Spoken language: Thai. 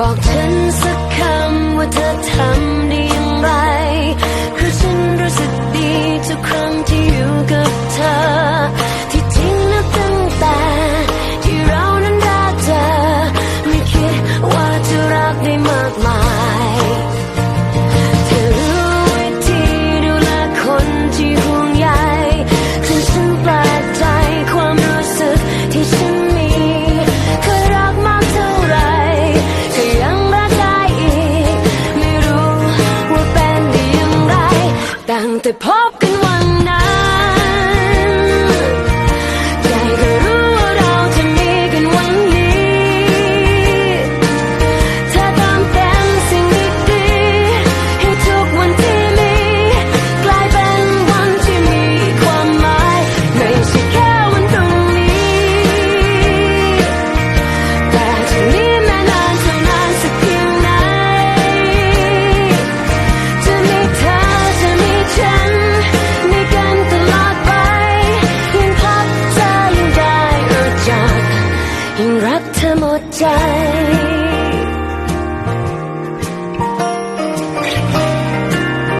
บอกฉันสักคำว่าเธอทำได้อย่างไร คือฉันรู้สึกดีทุกครั้งที่อยู่กับเธอ ที่จริงนัตั้งแต่ที่เรานั้นรักเธไม่คิดว่าจะรักได้มากมาย te pas ยิ่งรักเธอหมดใจ